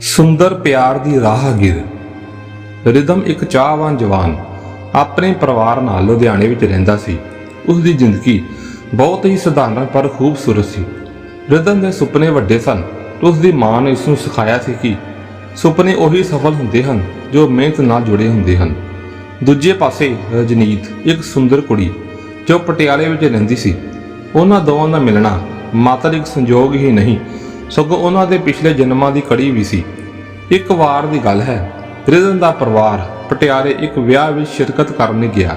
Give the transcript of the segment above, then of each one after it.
ਸੁੰਦਰ ਪਿਆਰ ਦੀ ਰਾਹਗੀਰ ਰਿਦਮ ਇੱਕ ਚਾਹਵਾਨ ਜਵਾਨ ਆਪਣੇ ਪਰਿਵਾਰ ਨਾਲ ਲੁਧਿਆਣੇ ਵਿੱਚ ਰਹਿੰਦਾ ਸੀ। ਉਸ ਦੀ ਜ਼ਿੰਦਗੀ ਬਹੁਤ ਹੀ ਸਧਾਰਨ ਪਰ ਖੂਬਸੂਰਤ ਸੀ। ਰਿਦਮ ਦੇ ਸੁਪਨੇ ਵੱਡੇ ਸਨ। ਤੇ ਉਸ ਦੀ ਮਾਂ ਨੇ ਉਸ ਨੂੰ ਸਿਖਾਇਆ ਸੀ ਕਿ ਸੁਪਨੇ ਉਹੀ ਸਫਲ ਹੁੰਦੇ ਹਨ ਜੋ ਮਿਹਨਤ ਨਾਲ ਜੁੜੇ ਹੁੰਦੇ ਹਨ। ਦੂਜੇ ਪਾਸੇ ਰਜਨੀਤ ਇੱਕ ਸੁੰਦਰ ਕੁੜੀ ਜੋ ਪਟਿਆਲੇ ਵਿੱਚ ਰਹਿੰਦੀ ਸੀ। ਉਹਨਾਂ ਦੋਵਾਂ ਦਾ ਮਿਲਣਾ ਮਾਤਰ ਇੱਕ ਸੰਜੋਗ ਹੀ ਨਹੀਂ ਸਗੋਂ ਉਹਨਾਂ ਦੇ ਪਿਛਲੇ ਜਨਮਾਂ ਦੀ ਕੜੀ ਵੀ ਸੀ। ਇੱਕ ਵਾਰ ਦੀ ਗੱਲ ਹੈ, ਰਿਦਨ ਦਾ ਪਰਿਵਾਰ ਪਟਿਆਲੇ ਇੱਕ ਵਿਆਹ ਵਿੱਚ ਸ਼ਿਰਕਤ ਕਰਨ ਗਿਆ।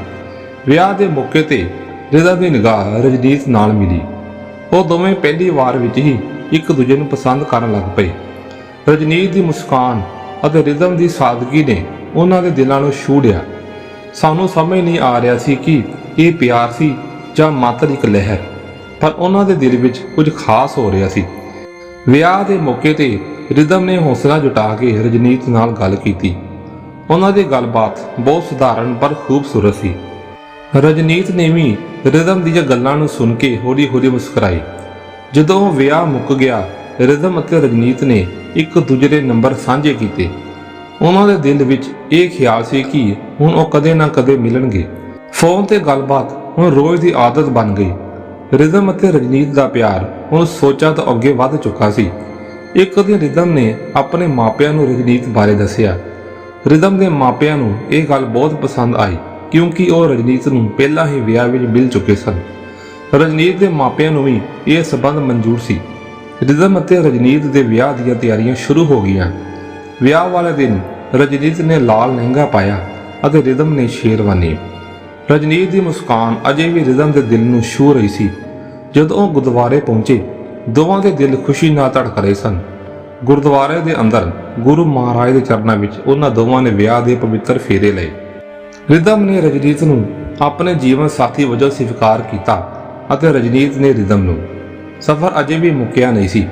ਵਿਆਹ ਦੇ ਮੌਕੇ ਤੇ ਰਿਦਨ ਦੀ ਨਿਗਾਹ ਰਜਨੀਤ ਨਾਲ ਮਿਲੀ। ਉਹ ਦੋਵੇਂ ਪਹਿਲੀ ਵਾਰ ਵਿੱਚ ਹੀ ਇੱਕ ਦੂਜੇ ਨੂੰ ਪਸੰਦ ਕਰਨ ਲੱਗ ਪਏ। ਰਜਨੀਤ ਦੀ ਮੁਸਕਾਨ ਅਤੇ ਰਿਦਮ ਦੀ ਸਾਦਗੀ ਨੇ ਉਹਨਾਂ ਦੇ ਦਿਲਾਂ ਨੂੰ ਛੂ ਲਿਆ। ਸਾਨੂੰ ਸਮਝ ਨਹੀਂ ਆ ਰਿਹਾ ਸੀ ਕਿ ਇਹ ਪਿਆਰ ਸੀ ਜਾਂ ਮਾਤਰ ਇੱਕ ਲਹਿਰ, ਪਰ ਉਹਨਾਂ ਦੇ ਦਿਲ ਵਿੱਚ ਕੁਝ ਖਾਸ ਹੋ ਰਿਹਾ ਸੀ। ਵਿਆਹ ਦੇ ਮੌਕੇ ਤੇ ਰਿਦਮ ਨੇ ਹੌਸਲਾ ਜੁਟਾ ਕੇ ਰਜਨੀਤ ਨਾਲ ਗੱਲ ਕੀਤੀ। ਉਹਨਾਂ ਦੀ ਗੱਲਬਾਤ ਬਹੁਤ ਸਧਾਰਨ ਪਰ ਖੂਬਸੂਰਤ ਸੀ। ਰਜਨੀਤ ਨੇ ਵੀ ਰਿਦਮ ਦੀਆਂ ਗੱਲਾਂ ਨੂੰ ਸੁਣ ਕੇ ਹੌਲੀ-ਹੌਲੀ ਮੁਸਕਰਾਈ। ਜਦੋਂ ਉਹ ਵਿਆਹ ਮੁੱਕ ਗਿਆ, ਰਿਦਮ ਅਤੇ ਰਜਨੀਤ ਨੇ ਇੱਕ ਦੂਜੇ ਦੇ ਨੰਬਰ ਸਾਂਝੇ ਕੀਤੇ। ਉਹਨਾਂ ਦੇ ਦਿਲ ਵਿੱਚ ਇਹ ਖਿਆਲ ਸੀ ਕਿ ਹੁਣ ਉਹ ਕਦੇ ਨਾ ਕਦੇ ਮਿਲਣਗੇ। ਫੋਨ ਤੇ ਗੱਲਬਾਤ ਹੁਣ ਰੋਜ਼ ਦੀ ਆਦਤ ਬਣ ਗਈ। ਰਿਦਮ ਅਤੇ ਰਜਨੀਤ ਦਾ ਪਿਆਰ ਹੁਣ ਸੋਚਾਂ ਤੋਂ ਅੱਗੇ ਵੱਧ ਚੁੱਕਾ ਸੀ। ਇੱਕ ਦਿਨ ਰਿਦਮ ਨੇ ਆਪਣੇ ਮਾਪਿਆਂ ਨੂੰ ਰਜਨੀਤ ਬਾਰੇ ਦੱਸਿਆ। ਰਿਦਮ ਦੇ ਮਾਪਿਆਂ ਨੂੰ ਇਹ ਗੱਲ ਬਹੁਤ ਪਸੰਦ ਆਈ, ਕਿਉਂਕਿ ਉਹ ਰਜਨੀਤ ਨੂੰ ਪਹਿਲਾਂ ਹੀ ਵਿਆਹ ਵਿੱਚ ਮਿਲ ਚੁੱਕੇ ਸਨ। ਰਜਨੀਤ ਦੇ ਮਾਪਿਆਂ ਨੂੰ ਵੀ ਇਹ ਸਬੰਧ ਮਨਜ਼ੂਰ ਸੀ। ਰਿਦਮ ਅਤੇ ਰਜਨੀਤ ਦੇ ਵਿਆਹ ਦੀਆਂ ਤਿਆਰੀਆਂ ਸ਼ੁਰੂ ਹੋ ਗਈਆਂ। ਵਿਆਹ ਵਾਲੇ ਦਿਨ ਰਜਨੀਤ ਨੇ ਲਾਲ ਲਹਿੰਗਾ ਪਾਇਆ ਅਤੇ ਰਿਦਮ ਨੇ ਸ਼ੇਰਵਾਨੀ। ਰਜਨੀਤ ਦੀ ਮੁਸਕਾਨ ਅਜੇ ਵੀ ਰਿਦਮ ਦੇ ਦਿਲ ਨੂੰ ਛੂ ਰਹੀ ਸੀ। ਜਦੋਂ ਉਹ ਗੁਰਦੁਆਰੇ ਪਹੁੰਚੇ, ਦੋਵਾਂ ਦੇ ਦਿਲ ਖੁਸ਼ੀ ਨਾਲ ਧੜਕ ਰਹੇ ਸਨ। ਗੁਰਦੁਆਰੇ ਦੇ ਅੰਦਰ ਗੁਰੂ ਮਹਾਰਾਜ ਦੇ ਚਰਨਾਂ ਵਿੱਚ ਉਹਨਾਂ ਦੋਵਾਂ ਨੇ ਵਿਆਹ ਦੇ ਪਵਿੱਤਰ ਫੇਰੇ ਲਏ। ਰਿਦਮ ਨੇ ਰਜਨੀਤ ਨੂੰ ਆਪਣੇ ਜੀਵਨ ਸਾਥੀ ਵਜੋਂ ਸਵੀਕਾਰ ਕੀਤਾ ਅਤੇ ਰਜਨੀਤ ਨੇ ਰਿਦਮ ਨੂੰ। ਸਫ਼ਰ ਅਜੇ ਵੀ ਮੁੱਕਿਆ ਨਹੀਂ ਸੀ।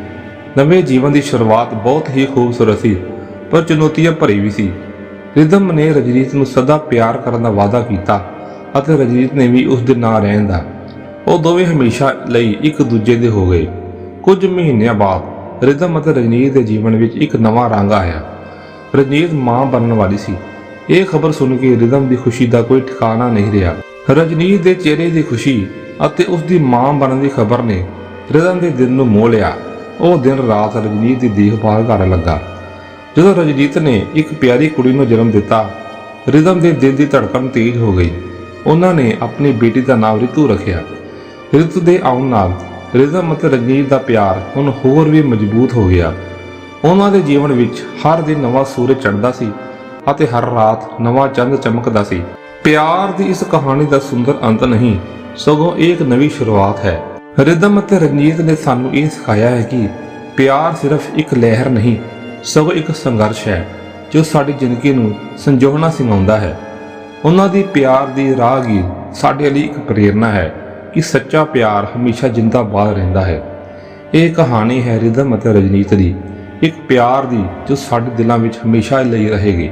ਨਵੇਂ ਜੀਵਨ ਦੀ ਸ਼ੁਰੂਆਤ ਬਹੁਤ ਹੀ ਖੂਬਸੂਰਤ ਸੀ, ਪਰ ਚੁਣੌਤੀਆਂ ਭਰੀ ਵੀ ਸੀ। ਰਿਦਮ ਨੇ ਰਜਨੀਤ ਨੂੰ ਸਦਾ ਪਿਆਰ ਕਰਨ ਦਾ ਵਾਅਦਾ ਕੀਤਾ ਅਤੇ ਰਣਜੀਤ ਨੇ ਵੀ ਉਸ ਦੇ ਨਾਲ ਰਹਿਣ ਦਾ। ਉਹ ਦੋਵੇਂ ਹਮੇਸ਼ਾ ਲਈ ਇੱਕ ਦੂਜੇ ਦੇ ਹੋ ਗਏ। ਕੁਝ ਮਹੀਨਿਆਂ ਬਾਅਦ ਰਿਦਮ ਅਤੇ ਰਜਨੀਤ ਦੇ ਜੀਵਨ ਵਿੱਚ ਇੱਕ ਨਵਾਂ ਰੰਗ ਆਇਆ। ਰਜਨੀਤ ਮਾਂ ਬਣਨ ਵਾਲੀ ਸੀ। ਇਹ ਖਬਰ ਸੁਣ ਕੇ ਰਿਦਮ ਦੀ ਖੁਸ਼ੀ ਦਾ ਕੋਈ ਠਿਕਾਣਾ ਨਹੀਂ ਰਿਹਾ। ਰਜਨੀਤ ਦੇ ਚਿਹਰੇ ਦੀ ਖੁਸ਼ੀ ਅਤੇ ਉਸ ਦੀ ਮਾਂ ਬਣਨ ਦੀ ਖਬਰ ਨੇ ਰਿਦਮ ਦੇ ਦਿਲ ਨੂੰ ਮੋਹ ਲਿਆ। ਉਹ ਦਿਨ ਰਾਤ ਰਜਨੀਤ ਦੀ ਦੇਖਭਾਲ ਕਰਨ ਲੱਗਾ। ਜਦੋਂ ਰਜਨੀਤ ਨੇ ਇੱਕ ਪਿਆਰੀ ਕੁੜੀ ਨੂੰ ਜਨਮ ਦਿੱਤਾ, ਰਿਦਮ ਦੇ ਦਿਲ ਦੀ ਧੜਕਣ ਤੇਜ਼ ਹੋ ਗਈ। ਉਹਨਾਂ ਨੇ ਆਪਣੀ ਬੇਟੀ ਦਾ ਨਾਮ ਰਿਤੂ ਰੱਖਿਆ। ਰਿਤੂ ਦੇ ਆਉਣ ਨਾਲ ਰਿਦਮ ਅਤੇ ਰਣਜੀਤ ਦਾ ਪਿਆਰ ਹੁਣ ਹੋਰ ਵੀ ਮਜ਼ਬੂਤ ਹੋ ਗਿਆ। ਉਹਨਾਂ ਦੇ ਜੀਵਨ ਵਿੱਚ ਹਰ ਦਿਨ ਨਵਾਂ ਸੂਰਜ ਚੜ੍ਹਦਾ ਸੀ ਅਤੇ ਹਰ ਰਾਤ ਨਵਾਂ ਚੰਦ ਚਮਕਦਾ ਸੀ। ਪਿਆਰ ਦੀ ਇਸ ਕਹਾਣੀ ਦਾ ਸੁੰਦਰ ਅੰਤ ਨਹੀਂ, ਸਗੋਂ ਇਹ ਇੱਕ ਨਵੀਂ ਸ਼ੁਰੂਆਤ ਹੈ। ਰਿਦਮ ਅਤੇ ਰਣਜੀਤ ਨੇ ਸਾਨੂੰ ਇਹ ਸਿਖਾਇਆ ਹੈ ਕਿ ਪਿਆਰ ਸਿਰਫ ਇੱਕ ਲਹਿਰ ਨਹੀਂ, ਸਗੋਂ ਇੱਕ ਸੰਘਰਸ਼ ਹੈ, ਜੋ ਸਾਡੀ ਜ਼ਿੰਦਗੀ ਨੂੰ ਸੰਜੋਹਣਾ ਸਿਖਾਉਂਦਾ ਹੈ। ਉਹਨਾਂ ਦੀ ਪਿਆਰ ਦੀ ਰਾਹਗੀਰ ਸਾਡੇ ਲਈ ਇੱਕ ਪ੍ਰੇਰਣਾ ਹੈ ਕਿ ਸੱਚਾ ਪਿਆਰ ਹਮੇਸ਼ਾ ਜਿੰਦਾਬਾਦ ਰਹਿੰਦਾ ਹੈ। ਇਹ ਕਹਾਣੀ ਹੈ ਰਿਦਮ ਅਤੇ ਰਜਨੀਤ ਦੀ, ਇੱਕ ਪਿਆਰ ਦੀ ਜੋ ਸਾਡੇ ਦਿਲਾਂ ਵਿੱਚ ਹਮੇਸ਼ਾ ਲਈ ਰਹੇਗੀ।